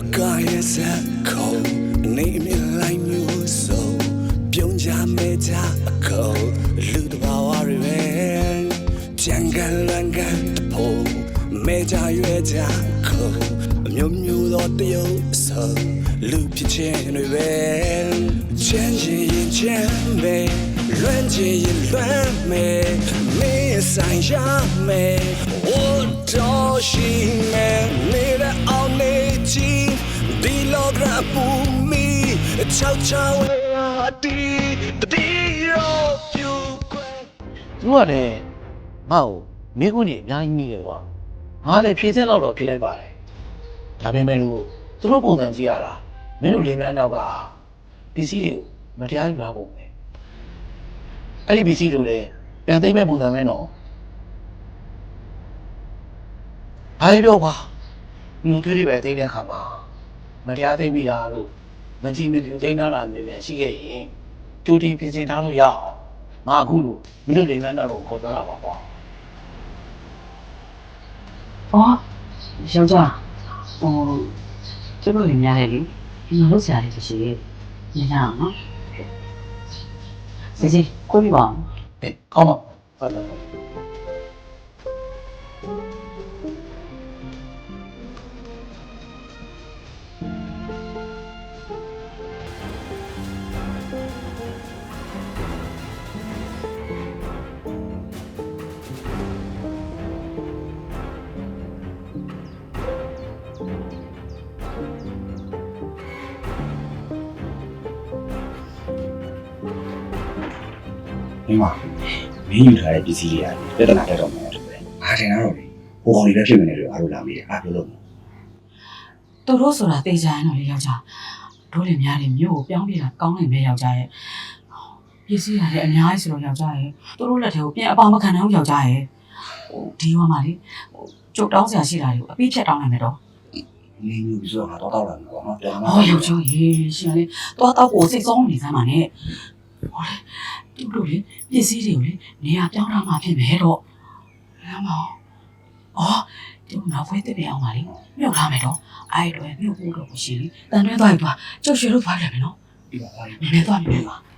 စက်ခုံနေမြလိုက်မျိုးစုံပြုံးကြမဲကြအခုံလူတဘာဝတွေပဲကြံကန်လွန်ကန်တဖို့မဲကြရွယ်ကြခုံအမျိုးမျိုးသောတရုပ်ဆောင်လူဖြစ်ခြင်းတွေပဲချမ်းချင်ရင်ချမ်းမဲလွမ်းချင်ရင်လွမ်းမဲမင်းဆိုင်ရမဲ Oh, Toshi man, nera on nechi, di logra pumi, chao chao ati, di ro piu kwe. သူကလည်းငါ့ကိုမိခွန်းကြီးအများကြီးမိတယ်ကွာငါလည်းဖြည့်စက်တော့တော့ဖြည့်လိုက်ပါတယ်ဒါပေမဲ့လို့သူတို့ပုံစံကြည့်ရတာမင်းတို့လေးများနောက်ကပစ္စည်းတွေကိုမတရားယူလာဖို့ပဲအဲ့ဒီပစ္စည်းတွေလည်းပြန်သိမ်းမဲ့ပုံစံပဲနော်ဘာလို့ပြောကွာငွေတွေပဲသိမ်းတဲ့ခါမှာ မတရားသိပြီးတာတို့မကြည့်မကြည့်သိမ်းတာတွေပဲရှိခဲ့ရင်ကြိုတင်ပြင်ဆင်ထားလို့ရအောင်ငါအခုလို့မင်းတို့လိမ်လန်းတော့ခေါ်သွားတာပါကွာဟောယောက်ျားဟိုသူတို့ညများတယ်လေငါတို့ဆရာလေးရှိရဲ့ညနာနော်စီစီကိုပြပါဦးဟဲ့ကောင်းပါဟုတ်တယ် မင်းမမင်းယူထားတဲ့ပစ္စည်းတွေကပြဿနာတက်တော့မယ်တူပဲအားတင်တော့လေဟိုကောင်လေးပဲဖြစ်မနေလို့အားလို့လာမိတယ်အားပြောလို့သူတို့ဆိုတာသိကြရင်တော့လေယောက်ျားတို့လည်းများတယ်မြို့ကိုပြောင်းပြတာကောင်းနိုင်ပဲယောက်ျားရဲ့ပစ္စည်းရတယ်အများကြီးဆိုတော့ယောက်ျားရဲ့သူတို့လက်ထဲကိုပြန်အပါမခံနိုင်ဘူးယောက်ျားရဲ့ဟိုဒီဟောမှာလေဟိုကြုတ်တောင်းစရာရှိတာတွေကိုအပြီးဖြတ်တောင်းနိုင်မယ်တော့မင်းယူပြီးဆိုတော့ငါတော့တော့လာမယ်ပေါ့နော်ပြန်လာဟောယောက်ျားရေရှင်လေတော့တော့ကိုစိတ်ဆုံးနေစမ်းပါနဲ့ဟောလေ သူတို့လေပစ္စည်းတွေကိုလေနေရာပြောင်းထားမှဖြစ်မယ်တော့လမ်းမောအော်ဒီနောက်ဖွေးတက်ပြအောင်ပါလေမြုပ်ထားမယ်တော့အဲ့တော့မြုပ်ဖို့တော့မရှိလေတန်တွဲသွားပြီပါကျုပ်ရွှေလို့သွားတယ်မယ်နော်ပြီးပါပါနည်းနည်းသွားပြီပါဒီတယောက်တို့ဒီနေရာမှာမြုပ်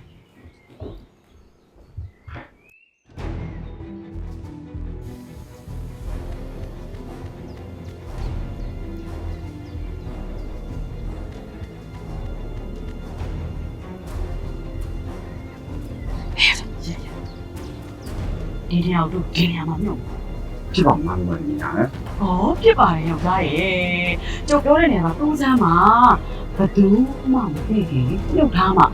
ဖြစ်ပါမှာမလို့ညာဟမ်။ဟောဖြစ်ပါတယ်ယောက်ျားရဲ့။ကျုပ်ပြောတဲ့နေရာမှာသုံးစမ်းမှာဘသူမှမသိခင်မြုပ်ထားမှာ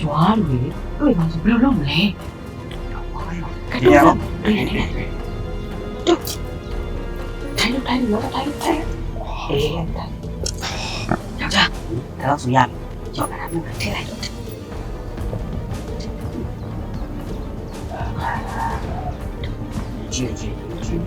ကြွားလူတွေတွေ့ပါဆိုဘယ်လိုလုပ်မလဲ။ကဲတော့ထိုင်လို့ထိုင်လို့ထိုင်ထိုင်အေးယောက်ျားဒါတော့ဆိုရပြီ။ကျောင်းလာမှာထဲလိုက် တော့ကြည့်ကြည့်ကြည့်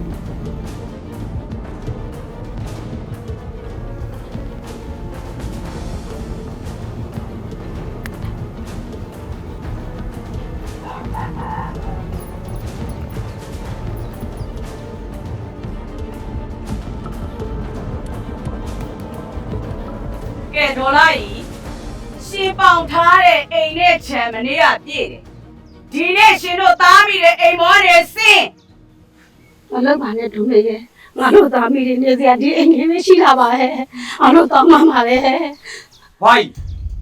ကဲဒေါ်လာကြီးရှင်းပေါင်ထားတဲ့အိမ်နဲ့ခြံမနေ့ကပြည့်တယ်ဒီနေ့ရှင်တို့သားမိတဲ့အိမ်မောတွေစင်း မလုပ်ပါနဲ့ဒူမေရဲ့ငါတို့သားမိတွေနေစရာဒီအိမ်ကြီးမရှိတာပါဟဲ့ငါတို့တောင်းမှပါလေ။ဘာကြီး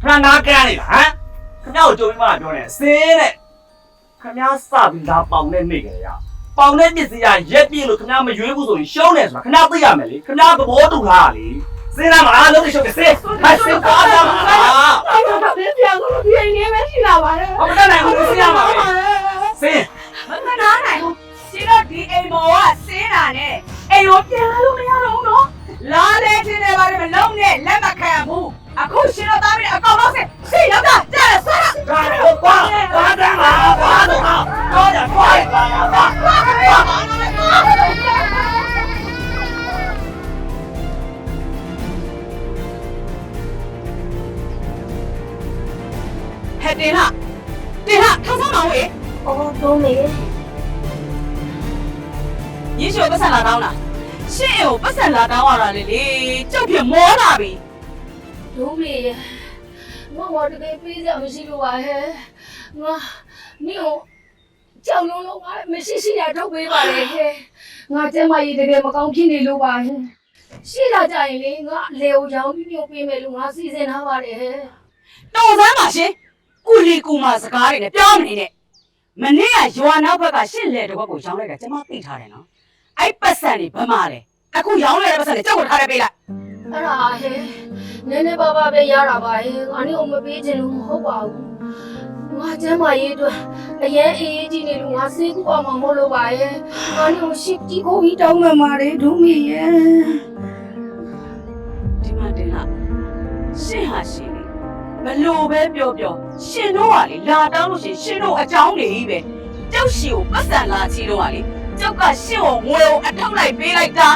ခဏနာကန်းနေလားဟမ်။ခင်ဗျားကိုကြုံပြီးမှပြောနေစင်းတဲ့။ခင်ဗျားစပြီးသားပေါင်နဲ့နေကြရ။ပေါင်နဲ့ပစ္စည်းကရက်ပြည့်လို့ခင်ဗျားမရွေးဘူးဆိုရင်ရှုံးတယ်ဆိုတာခင်ဗျားသိရမယ်လေ။ခင်ဗျားသဘောတူထားတာလေ။စင်းလာမလားလုံးဝရှုံးတယ်စင်း။ဟာစင်းပါလာမလားအဲ့တော့ဒီပြန်လို့ဒီအိမ်ကြီးမရှိတာပါလေ။ဘာမတတ်နိုင်ဘူးစင်းရမှာပဲ။စင်းမမနာနိုင်ဘူး ရှင်တို့ဒီအိမ်မောကစင်းတာနဲ့အိမ်ကိုပြန်လာလို့မရတော့ဘူးနော်လာလေချင်းတွေပါလေမလုံးနဲ့လက်မခံဘူးအခုရှင်တို့သားမိတဲ့အကောင်လုံးစင်းရှင်ရောက်တာကြားရဆွမ်း။ဒါတော့ကွာ။ဒါတန်းလား။ဘာလို့ဟာ။တော့ရကွာ။ဘာလို့ဟာဟဲ့တင်လာတင်လာထောက်ဆောင်ပါဦးရေအော်ဒူမေ ရင်းရှိကိုပတ်စံလာတောင်းတာရှင့်အိမ်ကိုပတ်စံလာတောင်းရတာလေလေကျုပ်ပြမောလာပြီဒုမေရငါဘာတကယ်ပြေးကြမရှိလို့ပါဟဲ့ငါနင့်ကိုကြောက်လုံးလုံးငါမရှိရှိတာထုတ်ပေးပါလေဟဲ့ငါကျမကြီးတကယ်မကောင်းဖြစ်နေလို့ပါဟဲ့ရှိလာကြရင်လေငါလေကိုရောင်းပြီးပြုတ်ပေးမယ်လို့ငါစီစဉ်ထားပါတယ်ဟဲ့တော်စမ်းပါရှင်ကုလီကူမာစကားတွေနဲ့ပြောမနေနဲ့မနေ့ကရွာနောက်ဘက်ကရှစ်လေတစ်ခွက်ကိုရောင်းလိုက်တာကျွန်မသိထားတယ်နော် အဲ့ပတ်စံတွေဘယ်မှာလဲအခုရောင်းလိုက်တဲ့ပတ်စံတွေကြောက်ကိုထားရပေးလိုက်အဲ့ဒါဟဲ့နည်းနည်းပါးပါးပဲရတာပါဟဲ့ငါနင့်ကိုမပေးချင်လို့မဟုတ်ပါဘူးငါကျမ်းမာရေးအတွက်အရင်အေးအေးကြီးနေလို့ငါစိတ်ကူအောင်မမို့လို့ပါရဲ့ငါနင့်ကိုရှစ်ကြီးကိုပြီးတောင်းမှမှာတယ်ဒုမေရဲ့ဒီမှာတင်လာရှင်းဟာရှင်းလေဘလို့ပဲပြောပြောရှင်တို့ကလေလာတောင်းလို့ရှင်ရှင်တို့အကြောင်းတွေကြီးပဲကျောက်ရှင်ကိုပတ်စံလာချီတော့ကလေ ကျောက်ကရှင်ကိုငွေကိုအထောက်လိုက်ပေးလိုက်တာ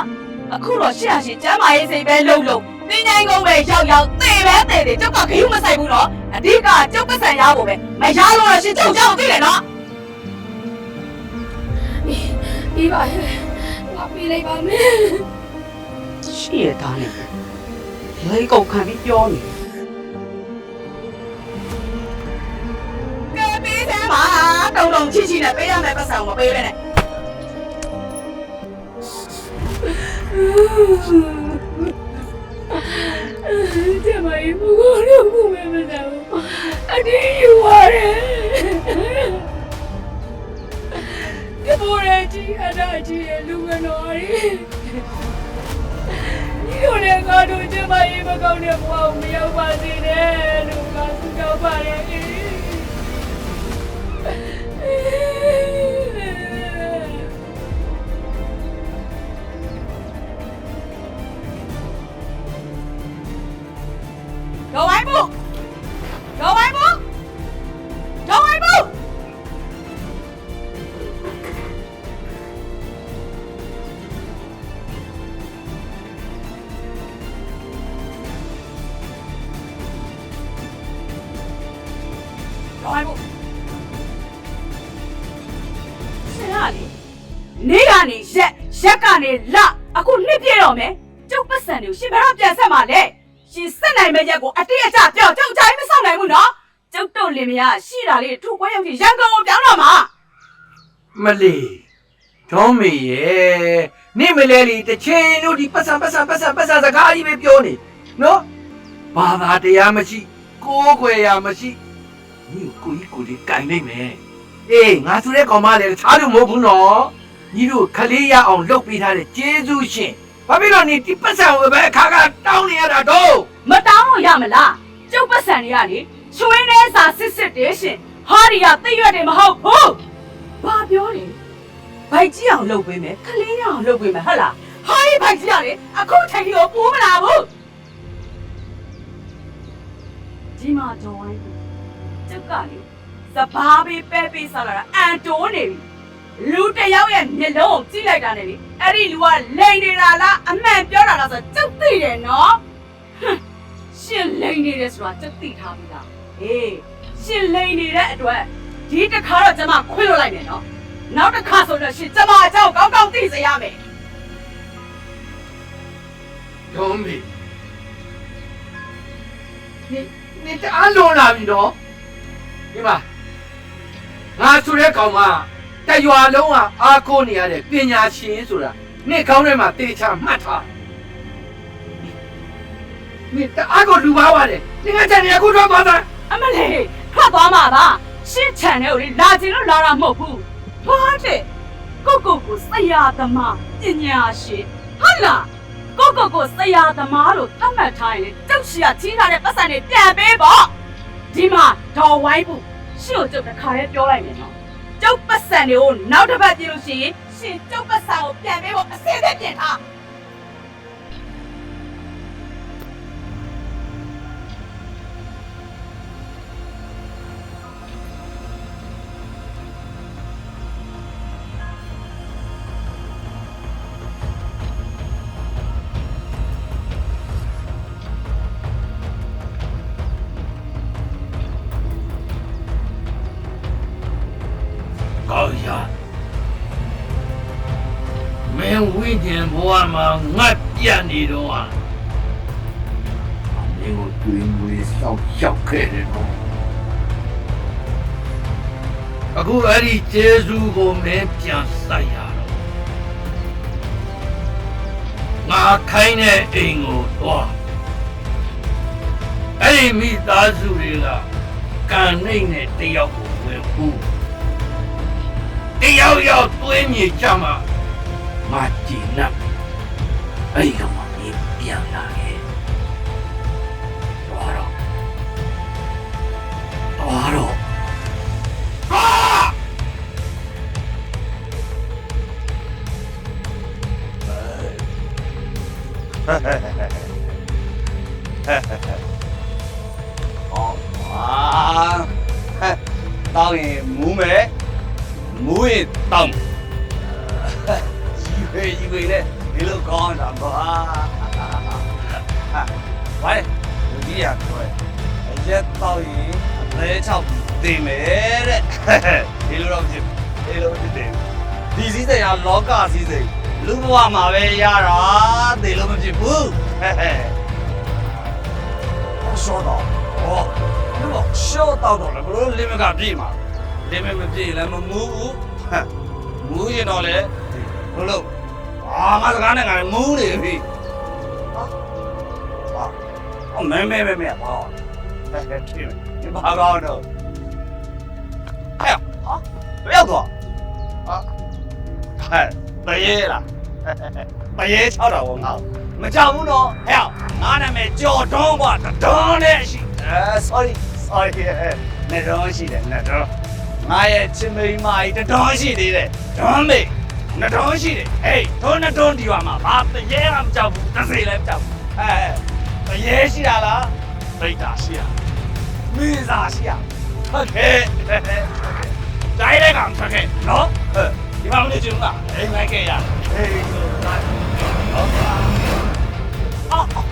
အခုတော့ရှင်းဟာရှင်းကျမ်းမာရေးစိတ်ပဲလုံလုံတင်းငိုင်းကုန်းပဲရောက်ရောက်သေပဲသေတယ်ကျောက်ကခရုမဆိုင်ဘူးနော်အဓိကကျောက်ပတ်စံရဖို့ပဲမရလို့တော့ရှင်ကျောက်ကြောက်သိတယ်နော်ပြီးပါရဲ့ငါပြေးလိုက်ပါမယ်ရှိရတာနဲ့လေကုန်ခံပြီးပြောနေကဲပေးစမ်းပါတုံတုံချီချီနဲ့ပေးရမယ်ပတ်စံကိုမပေးပဲနဲ့ ကျမကြီးဘုကောလို့ဘုမဲမနာဘူးအတေးယူရတယ်ဒီဘောရကြီးအနာကြီးရဲ့လူကတော်ရီဒီလိုနဲ့ငါတို့ကျမကြီးမကောင်းတဲ့ဘဝကိုမရောက်ပါစေ ရှိတာလေးထူပွဲရောက်ပြီးရန်ကုန်ကိုပြောင်းတော့မှာမလီဒေါမေရဲ့နေမလဲလီတစ်ချိန်လို့ဒီပတ်စံပတ်စံပတ်စံပတ်စံစကားကြီးပဲပြောနေနော်ဘာသာတရားမရှိကိုးခွေရမရှိညီကိုကြီးကိုကြီးကင်လိုက်မယ်အေးငါဆိုတဲ့ကောင်မလည်းခြားလို့မဟုတ်ဘူးနော်ညီတို့ခလေးရအောင်လုပ်ပေးထားတဲ့ကျေးဇူးရှင်ဘာဖြစ်လို့နေဒီပတ်စံကိုပဲအခါကတောင်းနေရတာတော့မတောင်းလို့ရမလားကျုပ်ပတ်စံတွေကလေ ချွေးနေစာစစ်စစ်တေးရှင်ဟာဒီကသိရွက်တယ်မဟုတ်ဘူးဘာပြောလဲဘိုက်ကြီးအောင်လုပ်ပေးမယ်ခလေးရအောင်လုပ်ပေးမယ်ဟုတ်လားဟာဒီဘိုက်ကြီးကလေအခုချိန်ကြီးကိုပိုးမလာဘူးဒီမှာကြော်ဝိုင်းကျုပ်ကလေစဘာပေးပဲပေးစားလာတာအန်တိုးနေပြီလူတစ်ယောက်ရဲ့မျက်လုံးကိုကြည့်လိုက်တာနဲ့လေအဲ့ဒီလူကလိန်နေတာလားအမှန်ပြောတာလားဆိုတော့ကျုပ်သိတယ်နော်ရှင်လိန်နေတယ်ဆိုတာကျက်သိထားပြီလား ဟေးရှင်လိန်နေတဲ့အတွက်ဒီတစ်ခါတော့ကျမခွင့်လွှတ်လိုက်မယ်နော်နောက်တစ်ခါဆိုတော့ရှင်ကျမအကြောင်းကောင်းကောင်းသိစေရမယ်ကောင်းပြီနေနေတအားလွန်လာပြီနော်ဒီမှာငါဆိုတဲ့ကောင်မတရွာလုံးကအားကိုးနေရတဲ့ပညာရှင်ဆိုတာနေကောင်းထဲမှာတေချာမှတ်ထားနေတအားကိုလူပါပါတယ်နေငါချန်နေအခုတော့သွားသား အမလေးထွက်သွားမှာပါရှင်းချန်တဲ့ကိုလေလာချင်လို့လာတာမဟုတ်ဘူးဘာတဲ့ကိုကိုကိုဆရာသမားပညာရှင်ဟုတ်လားကိုကိုကိုဆရာသမားလို့သတ်မှတ်ထားရင်လေကျောက်ရှိကချင်းထားတဲ့ပတ်စံတွေပြန်ပေးပေါ့ဒီမှာဒေါ်ဝိုင်းဘူးရှင်းကိုကျုပ်တစ်ခါလေးပြောလိုက်မယ်နော်ကျုပ်ပတ်စံတွေကိုနောက်တစ်ပတ်ပြလို့ရှိရင်ရှင်ကျုပ်ပတ်စံကိုပြန်ပေးဖို့အစစ်အစစ်ပြင်ထား င်းဝိညာဉ်ဘဝမှာငတ်ပြတ်နေတော့ဟာမင်းကိုတွေးမွေးစောက်ရှောက်ခဲ့တယ်နော်အခုအဲ့ဒီကျေးဇူးကိုမင်းပြန်ဆိုင်ရတော့ငါခိုင်းတဲ့အိမ်ကိုသွားအဲ့ဒီမိသားစုတွေကကန်နှိမ့်နဲ့တယောက်ကိုဝင်ဖို့တယောက်ယောက်တွင်းမြေချမှာ ငါကြည် ပဲရတာသေလို့မဖြစ်ဘူးဟဲ့ဟဲ့ဆောတော့ဟောဒီတော့ရှော့တော့တော့လည်းဘလို့လိမကပြည့်မှာလိမမပြည့်လည်းမမူးဘူးဟမ်မူးရင်တော့လေဘလို့အာငါစကားနဲ့ငါမူးနေပြီဟာဟာအမဲမဲမဲမဲပါဟဲ့ဟဲ့ဒီဘာကောင်းတော့ဟဲ့ဟာဘယ်ရောက်တော့ဟာဟဲ့တရေလား မရဲချောက်တာဘောငါမကြောက်ဘူးနော်ဟဲ့ငါနာမည်ကြော်တွန်းကွာတွန်းနဲ့ရှိအဲ sorry sorry နေတော့ရှိတယ်နေတော့ငါရဲ့ချစ်မိမကြီးတွန်းရှိသေးတယ်တွန်းမေနတော်ရှိတယ်ဟေးတွန်းတွန်းဒီပါမှာဘာတရေကမကြောက်ဘူးတစေလည်းမကြောက်ဘူးအဲတရေရှိတာလားဒိတ်တာရှိရမင်းစားရှိရဟုတ်ကဲ့တိုင်းလည်းကောင်ထွက်ခဲ့နော် ဒီမှာမနေချင်ဘူးလားအိမ်လိုက်ခဲ့ရဟေးဟုတ်ကဲ့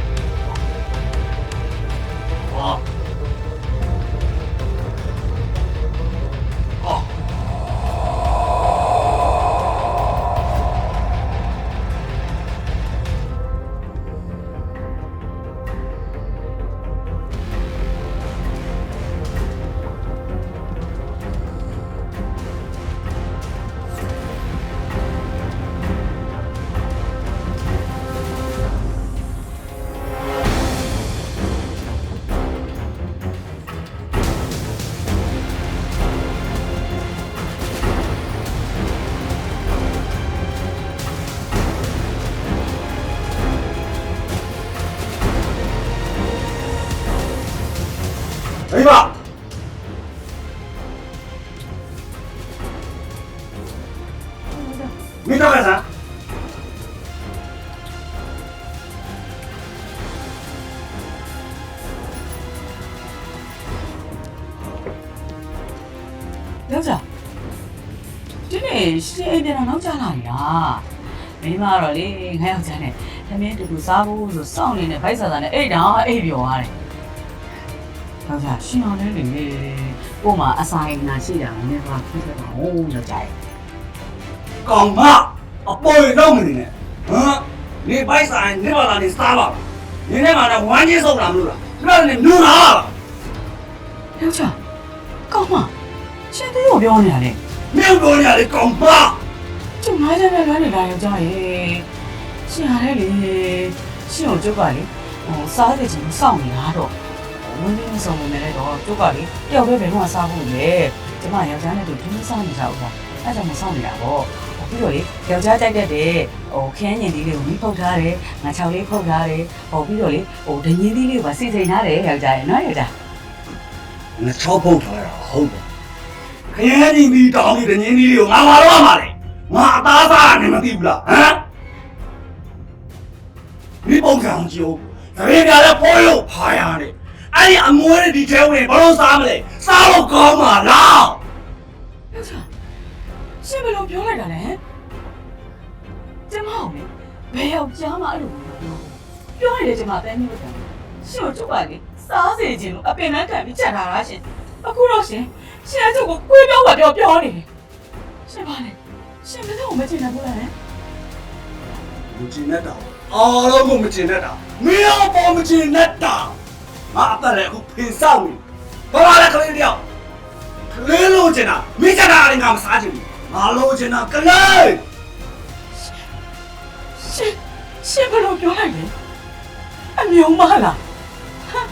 ယောက်ျားဒီနေ့ရှင်းပြန်တော့နောက်ကျလာပြီလားမိမကတော့လေငါယောက်ျားနဲ့သမင်းတူတူစားဖို့ဆိုစောင့်နေတဲ့ဗိုက်ဆာဆာနဲ့အိတ်တော့အိတ်ပြောရတယ်ယောက်ျားရှင်းအောင်လေလေကို့မှာအဆိုင်နာရှိတာနည်းပါခက်တော့ဟုတ်ယောက်ျားကောင်မအပေါ်ရင်တော့မနေနဲ့ဟမ်နေပိုက်ဆိုင်နေပါလားနေစားပါနေနဲ့မှလည်းဝမ်းကြီးစုပ်တာမလို့လားခဏနေနူလာယောက်ျားကောင်းမ ရှင်းသေးကိုပြောနေရတယ်မင်းပြောနေရလေကောင်မကျုံလာကြတယ်လွမ်းနေတာယောက်ျားရေရှင်းရတယ်လေရှင်းကိုကျုပ်ကလေဟိုစားရချင်စောင့်နေတာတော့ဝင်းင်းဆောင်နေတယ်တော့ကျုပ်ကလေတယောက်တည်းဘယ်တော့မှစားဖို့လေကျမယောက်ျားနဲ့တူတူစားနေတာဥစ္စာအဲ့ဒါမှစောင့်နေတာပေါ့ပြီးတော့လေယောက်ျားကြိုက်တတ်တယ်ဟိုခင်းညင်လေးလေးကိုမိဖုတ်ထားတယ်ငါချောက်လေးဖုတ်ထားတယ်ဟိုပြီးတော့လေဟိုဒညင်းလေးလေးကိုပါစီစိန်ထားတယ်ယောက်ျားရေနော်ယောက်ျားငါချောက်ပုတ်ထားတာဟုတ်တယ်ခ ရင်ကြီးပြီးတောင်းပြီးတငင်းကြီးလေးကိုငါဘာတော့မှလဲငါအသားစားနေမသိဘူးလားဟမ်ဒီပုံစံကြည့်ဦးတပည့်ပြလည်းပေါ်လို့ဖာရတယ်အဲ့ဒီအမွေးတွေဒီထဲဝင်ဘာလို့စားမလဲစားလို့ကောင်းမှာလားယောက်ျားရှင်းဘယ်လိုပြောလိုက်တာလဲကျမအောင်လေဘယ်ယောက်ျားမှအဲ့လိုပြောပြောရတယ်ကျမတန်းမျိုးတယ်ရှင်တို့ကျုပ်ကလေစားစေခြင်းလို့အပင်လန်းခံပြီးချက်ထားတာရှင်အခုတော့ရှင် ရှင်အကျုပ်ကိုကိုယ်ပြောပါပြောပြောနေတယ်ရှင်ပါလေရှင်ဘယ်တော့မှမချင်ဘူးလားဟမ်မကျင်တတ်တာအားလုံးကိုမကျင်တတ်တာမင်းအောင်ပေါ်မကျင်တတ်တာငါအသက်လည်းအခုဖင်ဆောက်နေဘာပါလဲကလေးတယောက်ကလေးလို့ချင်တာမိချင်တာလည်းငါမစားချင်ဘူးငါလို့ချင်တာကလေးရှင်ရှင်ဘယ်လိုပြောလိုက်လဲအမြုံမလားဟမ်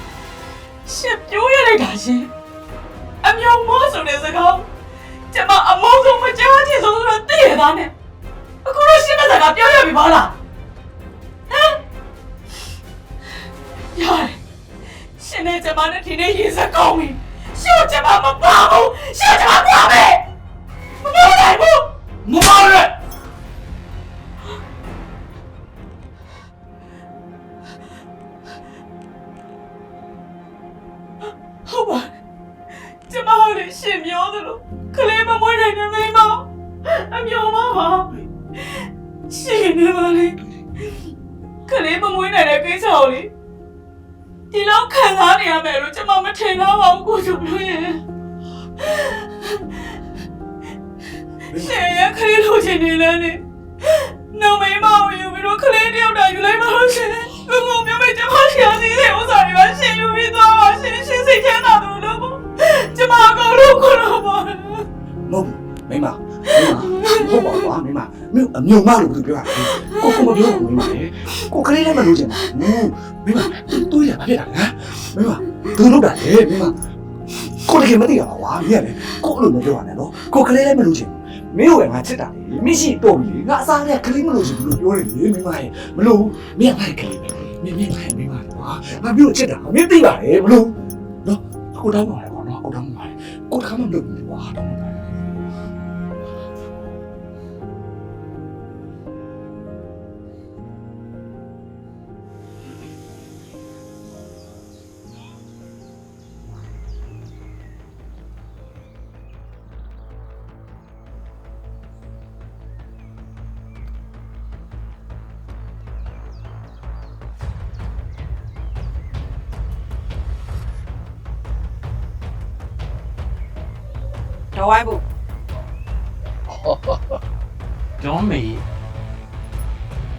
ရှင်ပြောရလိုက်တာရှင် အမြုံမဆိုတဲ့စကားကျမအမုန်းဆုံးမကြားချင်ဆုံးဆိုတော့သိရသားနဲ့အခုတော့ရှင်မစကားပြောရပြီပါလားဟမ်ရတယ်ရှင်နဲ့ကျမနဲ့ဒီနေ့ရေးစကောင်းပြီရှင်ကကျမမပါဘူးရှင်ကကျမပါမယ်မပြောနိုင်ဘူးမပါနဲ့ င်ပြောသလိုကလေးမမွေးနိုင်တဲ့မိန်းမအမျိုးမပါရှင်နေပါလေကလေးမမွေးနိုင်တဲ့ကိစ္စကိုလေဒီလောက်ခံစားနေရမယ်လို့ကျမမထင်တော့ပါဘူးကိုကျပြောရင်ရှင်ရကလေးလိုချင်နေတယ်နေနော်မိန်းမကိုယူပြီးတော့ကလေးတယောက်တည်းယူလိုက်ပါလို့ရှင်ဘုံဘုံမျိုးပဲကျမဆရာကြီးတဲ့ဥစ္စာတွေကရှင်ယူပြီးသွားပါရှင်ရှင်စိတ်ချမ်းသာတယ်လို့ကျ မအကောင်လို့ခေါ်တော့ပါမဟုတ်ဘူးမိမမိမဟုတ်ပါဘူးကွာမိမမင်းအမြုံမလို့ဘယ်သူပြောတာလဲကိုကိုမပြောဘူးမိမလေကိုကလေးလည်းမလို့ချင်ဘူးမိမတူရပါဖြစ်တာလားမိမသူလုပ်တာလေမိမကိုတကယ်မသိရပါကွာမင်းကလေကိုအဲ့လိုမပြောရနဲ့နော်ကိုကလေးလည်းမလို့ချင်ဘူးမင်းကငါချစ်တာလေမရှိတော့ပြီငါအစားနဲ့ကလေးမလို့ချင်ဘူးလို့ပြောတယ်လေမိမရဲ့မလို့မင်းကလည်းကလေးပဲမင်းမင်းလည်းမိမကွာငါမျိုးချစ်တာမင်းသိပါတယ်မလို့နော်ကိုတောင်းပါလေကွာနော်ကိုတောင်း ပါ တော်ဝိုင်းဖို့ဒေါမေ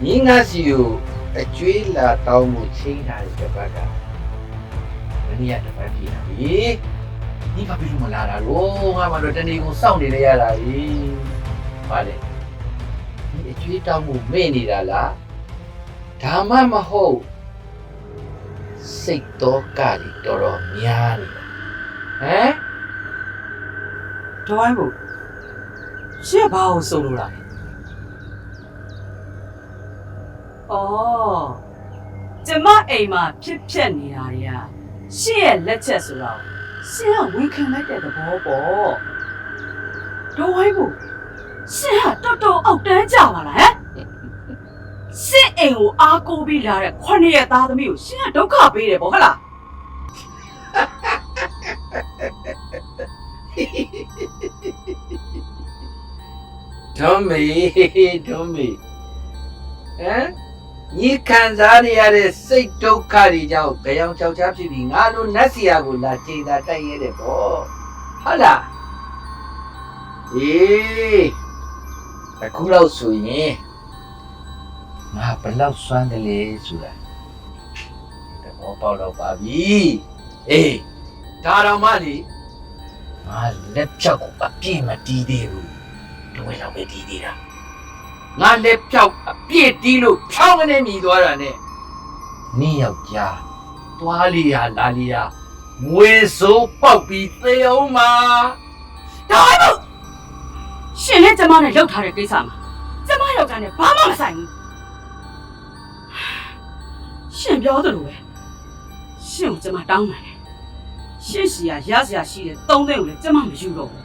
ညီငါစီကိုအကျွေးလာတောင်းမှုချိန်ထားတဲ့တစ်ပတ်ကမနေ့ကတစ်ပတ်ပြည့်လာပြီဒီဘာဖြစ်လို့မလာတာလို့ငါမှတော့တနေ့ကိုစောင့်နေရရတာကြီးပါလေဒီအကျွေးတောင်းမှုမေ့နေတာလားဒါမှမဟုတ်စိတ်တော့ကကြီးတော်တော်များနေဟမ် တော်ဝိုင်းဖို့ရှင်ကဘာကိုစုံလို့လားအော်ကျမအိမ်မှာဖြစ်ဖြစ်နေတာတွေကရှင်ရဲ့လက်ချက်ဆိုတော့ရှင်ကဝန်ခံလိုက်တဲ့သဘောပေါ့တော်ဝိုင်းဖို့ရှင်ကတော်တော်အောက်တန်းကြပါလားဟမ်ရှင်အိမ်ကိုအားကိုးပြီးလာတဲ့ခွနှစ်ရက်သားသမီးကိုရှင်ကဒုက္ခပေးတယ်ပေါ့ဟုတ်လား ဒေါမေဒေါမေဟမ်ညီခံစားရတဲ့စိတ်ဒုက္ခတွေကြောင့်ကြောင်ချောက်ချားဖြစ်ပြီးငါတို့နတ်စီယာကိုလာချိန်သာတိုက်ရတဲ့ပေါ့ဟုတ်လားအေးအခုလောက်ဆိုရင်ငါဘယ်လောက်စွမ်းတယ်လေဆိုတာတဘောပေါက်တော့ပါပြီအေးဒါတော့မှလေငါလက်ဖြောက်ကိုအပြည့်မတီးသေးဘူး တဝဲလောက်ပဲတီးသေးတာငါလက်ဖြောက်အပြည့်တီးလို့ဖြောင်းကနေမြည်သွားတာနဲ့နင်းယောက်ျားသွားလီယာလာလီယာငွေစိုးပေါက်ပြီးသေအောင်မှာတော်ဝိုင်းဖို့ရှင်နဲ့ကျမနဲ့လောက်ထားတဲ့ကိစ္စမှာကျမယောက်ျားနဲ့ဘာမှမဆိုင်ဘူးရှင်ပြောသလိုပဲရှင်ကိုကျမတောင်းပန်တယ်ရှင်စီကရစရာရှိတဲ့သုံးသိန်းကိုလည်းကျမမယူတော့ဘူး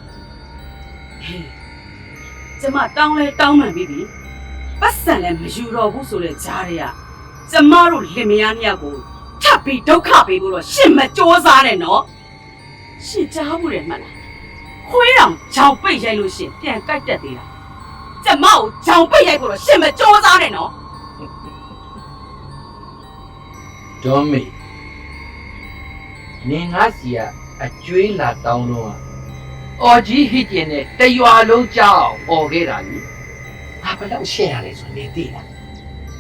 ဟေး ကျမတောင်းလဲတောင်းပန်ပြီးပြီပတ်စံလည်းမယူတော့ဘူးဆိုတဲ့ကြားတွေကကျမတို့လင်မယားနှစ်ယောက်ကိုထပ်ပြီးဒုက္ခပေးဖို့တော့ရှင်မစ조사နဲ့နော်ရှင်ကြားဘူးတယ်မှတ်လား ခွေးတောင်ဂျောင်ပိတ်ရိုက်လို့ရှရင်ပြန်ကြိုက်တက်သေးတာကျမကိုဂျောင်ပိတ်ရိုက်ဖို့တော့ရှင်မစ조사နဲ့နော် ဒေါ်မေနင်ငါစီကအကျွေးလာတောင်းတော့ အော်ကြီးဟစ်ကျင်နဲ့တရွာလုံးကြောက်អော်ခဲ့တာလေငါဘယ်တော့ရှက်ရလဲဆိုနေသိလား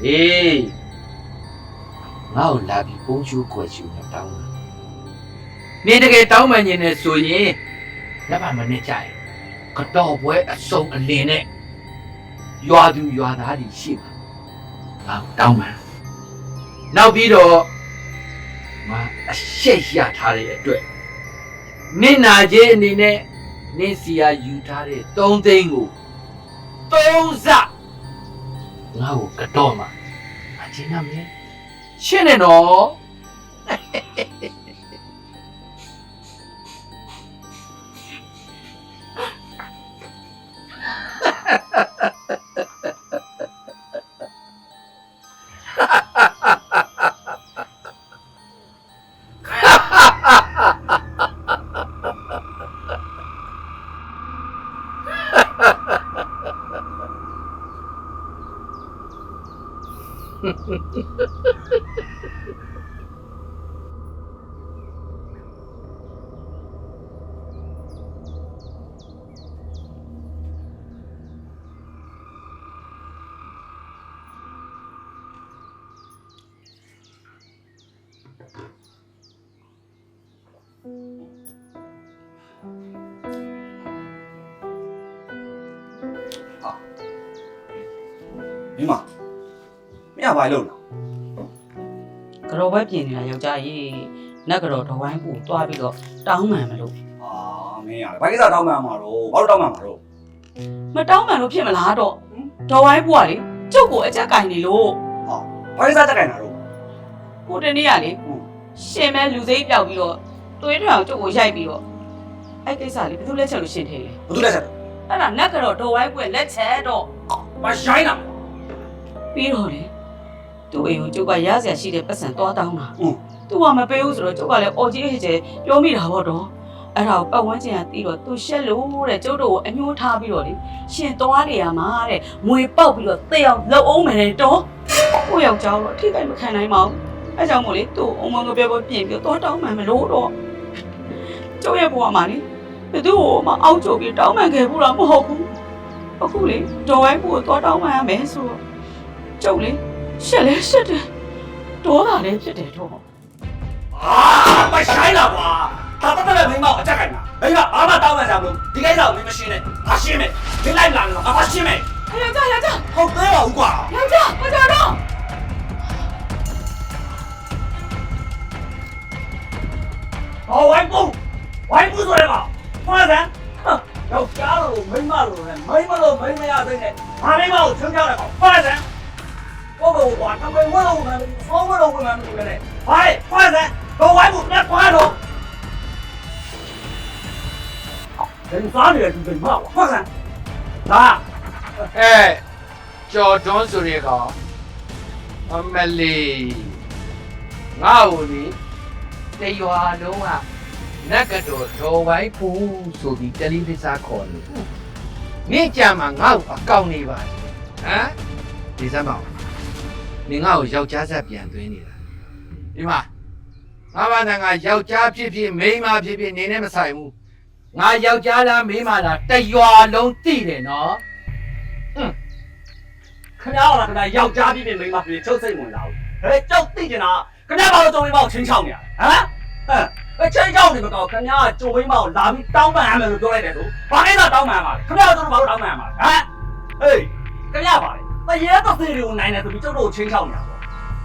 ဟေးငါ့ကိုလာပြီးပုံချိုးခွဲချိုးနဲ့တောင်းတာနေတကယ်တောင်းပန်နေတယ်ဆိုရင်လက်ပါမနဲ့ကြရင်ကတော့ပွဲအစုံအလင်းနဲ့ရွာသူရွာသားတွေရှိပါငါတောင်းပန်နောက်ပြီးတော့ငါအရှက်ရထားတဲ့အတွက်နင့်နာခြင်းအနေနဲ့ နင့်စီယာယူထားတဲ့3သိန်းကို3စငါ့ကိုကတော့မှာအချင်းနာမည်ရှင်းနေတော့ ပြင်နေတာယောက်ျားကြီးနက်ကြော်တဝိုင်းပူတွားပြီးတော့တောင်းမှန်မလို့အာမင်းရတယ်ဘာကိစ္စတောင်းပန်မှာတော့ဘာလို့တောင်းပန်မှာတော့မတောင်းမှန်လို့ဖြစ်မလားတော့တဝိုင်းပူကလေကျုပ်ကိုအကြက်ကင်နေလို့ဘာကိစ္စတက်ကြင်တာတော့ဟိုတနေ့ကလေရှင်မဲလူစိမ်းပြောက်ပြီးတော့တွေးထွန်းအောင်ကျုပ်ကိုရိုက်ပြီးတော့အဲ့ကိစ္စလေဘယ်သူလက်ချက်လို့ရှင်ထင်လဲဘာလို့လဲဆက်အဲ့ဒါနက်ကြော်တဝိုင်းပူရဲ့လက်ချက်တော့မရိုင်းတာပြီးတော့လေသူ့အိမ်ကိုကျုပ်ကရစရာရှိတဲ့ပတ်စံသွားတောင်းတာอืม သူကမပေးဘူးဆိုတော့ကျုပ်ကလည်းအော်ကြီးဟဲ့ကျဲပြောမိတာပေါ့တော့အဲ့ဒါကိုပတ်ဝန်းကျင်ကတီးတော့သူရှက်လို့တဲ့ကျုပ်တို့ကိုအညှိုးထားပြီးတော့လေရှင်သွားနေရမှာတဲ့ငွေပေါက်ပြီးတော့တေးအောင်လှုပ်အောင်မယ်တဲ့တော့ကိုယောက်ျားတော့အထိခိုက်မခံနိုင်ပါဘူးအဲကြောင့်မို့လေသူ့အုံမငပြောပြောပြင်ပြီးတော့တောင်းမှန်မလို့တော့ကျုပ်ရဲ့ဘဝမှာလေဘယ်သူ့ကိုမှအောက်ကျုပ်ပြီးတောင်းမှန်ခဲ့ဘူးလားမဟုတ်ဘူးအခုလေတော်ဝိုင်းဘူးကိုတောင်းမှန်ရမယ်ဆိုတော့ကျုပ်လေရှက်လဲရှက်တယ်ဒေါသလည်းဖြစ်တယ်တော့ အာမရိုင်းတာကွာဒါတက်တက်မင်းမအတက်ကြင်တာမင်းကဘာမှတောင်းပန်ကြမလို့ဒီကိစ္စကိုမင်းမရှင်းနဲ့ငါရှင်းမယ်မင်းလိုက်လာလို့ငါမရှင်းမယ်ယောက်ျားယောက်ျားဟုတ်သေးပါဘူးကွာယောက်ျားမကြောက်တော့ဟောဝိုင်းပူဝိုင်းပူဆိုရကောင်မှားစမ်းယောက်ျားလိုမိန်းမလိုနဲ့မိန်းမလိုမိန်းမရသိတဲ့ဘာမိန်းမကိုချွန်းချတဲ့ကောင်မှားစမ်းကိုကိုကွာတမန်ဝလုံးနဲ့ဖောင်းဝလုံးနဲ့မလို့လေဘာလဲမှားစမ်း တော့ဝိုင်းပူနဲ့ခွာတော့ဒီစားနေတယ်ဒီမိန်းမကွာမှားစမ်းဒါအဲကြော်တွန်းဆိုရဲကောင်အမလီငါ့ကိုလေတရွာလုံးကနက်ကတော့ဒေါ်ဝိုင်းပူဆိုပြီးတယ်လီဖစ်စာခေါ်လို့နေကြမှာငါ့ကိုအကောင့်နေပါဟမ်ဒီစမ်းပါဦးနေငါ့ကိုယောက်ျားဆက်ပြန်သွင်းနေတာဒီမှာ ငါဘာသာငါယောက်ျားဖြစ်ဖြစ်မိန်းမဖြစ်ဖြစ်နေနဲ့မဆိုင်ဘူးငါယောက်ျားလားမိန်းမလားတရွာလုံးသိတယ်နော်ခင်ဗျားကခင်ဗျားယောက်ျားပြည့်ပြည့်မိန်းမပြည့်ချုပ်စိတ်ဝင်လာဘူးဟဲ့ကြောက်သိကျင်တာခင်ဗျားဘာလို့ကြုံမိန်းမကိုချင်းချောင်းနေရလဲဟမ်ဟမ်ချင်းချောင်းနေမကောခင်ဗျားကကြုံမိန်းမကိုလာပြီးတောင်းပန်ရမယ်လို့ပြောလိုက်တယ်ဆိုဘာလဲတော့တောင်းပန်ရမှာလဲခင်ဗျားတို့ဘာလို့တောင်းပန်ရမှာလဲဟမ်ဟေးခင်ဗျားပါလေတရေတော့သေးတွေကိုနိုင်တယ်ဆိုပြီးကျုပ်တို့ကိုချင်းချောင်းနေတာပေါ့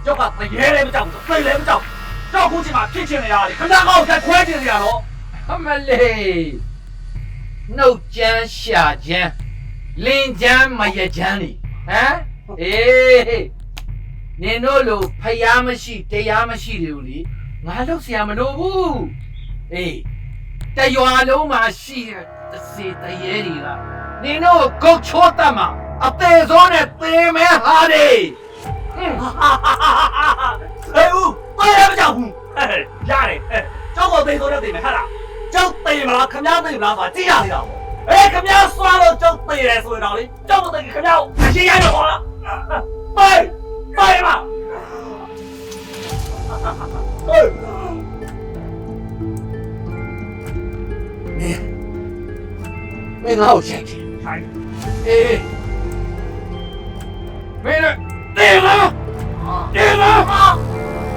ကျုပ်ကတရေလည်းမကြောက်ဘူးသိလည်းမကြောက် ကြောက်ခုချိန်မှာဖြစ်ချင်နေရတယ်ခင်ဗျားကောက်ချက်ခွဲချင်နေရတော့ အမလေးနှုတ်ကြမ်းရှာကြမ်းလင်းကြမ်းမရကြမ်းလေဟမ်အေးနင်တို့လိုဖျားမရှိတရားမရှိတွေကိုလေငါလုပ်เสียမလို့ဘူးအေးတရွာလုံးမှာရှိတဲ့တစေတရေတွေကနင်တို့ကိုကုတ်ချိုးတတ်မှာအသေးဆုံးနဲ့သေမဲဟာတွေဟင်း ဟဲ့ဦး သိလည်းမကြောက်ဘူးဟဲ့ရတယ်ဟဲ့ကျောက်ကိုသိဆိုတဲ့သိမယ်ဟဲ့လားကျောက်သိမလားခင်ဗျားသိမလားဆိုတာကြည့်ရနေတာပေါ့အေးခင်ဗျားစွာလို့ကျောက်သိတယ်ဆိုရင်တော့လေကျောက်မသိခင်ဗျားကိုအရှင်းရိုက်မှာပေါ့လားပိုင်ပိုင်မဟေးမင်းငါ့ကိုချိန်ချင်ဆိုင်အေးမင်းတို့တေ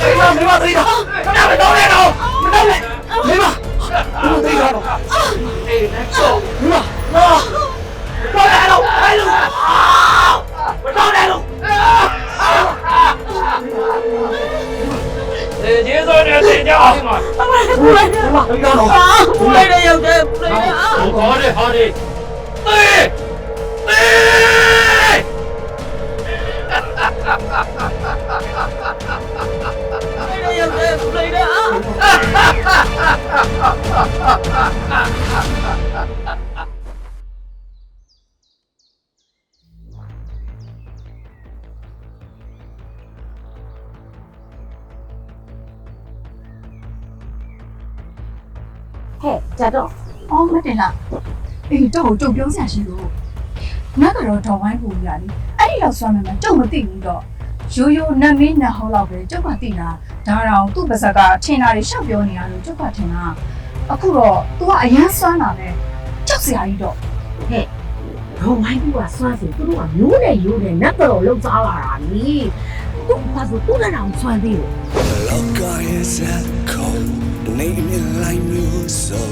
lấy mà lấy mà gì đó. Nào mình đâu này đâu mình đâu này lấy mà. Lấy mà gì đó. Đâu lấy mà. Nó đâu này đâu? Lấy luôn mình đâu này luôn thì chỉ tôi nè thì nhau mà. Lấy mà lấy mà lấy đây em đây đây không có đi họ đi đi đi Ha ha ha ha! ဟဲ့ကြတော့အော်မတင်လားအေးတော့ကြုံပြောစရာရှိလို့ငါကတော့တော်ဝိုင်းပူရလေအဲ့ဒီလောက်ဆွမ်းမယ်မကြုံမသိဘူးတော့ ရိုးရိုးနတ်မင်းနတ်ဟောက်လောက်ပဲကျုပ်ကသိတာဒါတော့သူ့ပါဇက်ကထင်တာတွေရှောက်ပြောနေရလို့ကျုပ်ကထင်တာအခုတော့ तू ကအရန်ဆွမ်းတာပဲကြောက်စရာကြီးတော့တော့ဝိုင်းဘူးကစွမ်းစီသူတို့ကမျိုးနဲ့ရိုးနဲ့နတ်တော်လုံးစားလာတာလေသူ့ဘာလို့သူ့နဲ့အောင်စွမ်းသေးတယ်လောကရဲ့ဇက်ခုံနေမြင်လိုက်မျိုးစုံ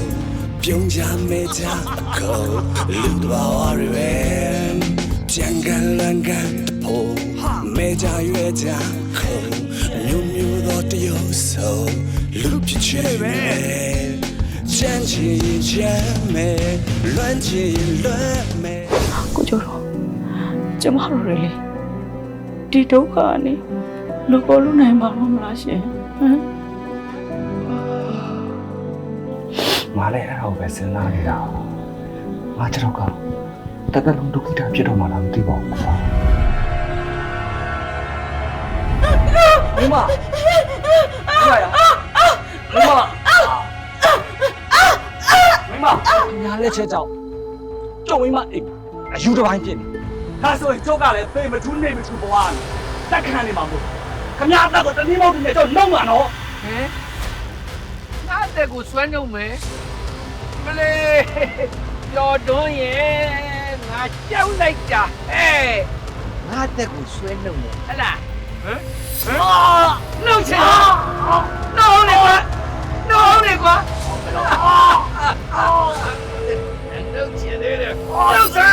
ပြုံးကြမဲကြအခုလူတော်ဝရပဲကြံကန်လန်ကန်တဖို့ မဲကြရွယ်ကြခုံမျိုးမျိုးသောတရုပ်ဆုံးလူပြချေပဲချမ်းချင်ချမ်းမဲလွမ်းချင်လွမ်းမဲကိုကျော်တော့ကျမတို့တွေလေဒီဒုက္ခကနေလူပေါ်လူနိုင်မှာမလားရှင်ဟမ်ငါလည်းအဲ့ဒါကိုပဲစဉ်းစားနေတာငါကျတော့ကတကယ်လုံးဒုက္ခိတဖြစ်တော့မှလားမသိပါဘူးကွာ မိမရရမိမမိမညာလက်ချက်ကြောင့်ကျုံမိမအိမ်အယူတစ်ပိုင်းဖြစ်နေဒါဆိုရင်ကျုပ်ကလည်းဖေးမထူးနေမထူးဘဝနဲ့တက်ခံနေမှာမို့ခမရအတက်ကိုတနည်းမဟုတ်ဘူးကျုပ်လုံးမှာနော်ဟမ်ငါတဲ့ကိုစွမ်းနေမယ်မလေးပျော်တွန်းရဲ့ငါကြောက်လိုက်တာဟဲ့ငါတက်ကိုဆွဲနှုတ်နေဟလာဟမ်ဟမ် နှုတ်ချင်နှုတ်လေကွာနှုတ်လေကွာနှုတ်ချင်တယ်နှုတ်ချင်တယ်မသိ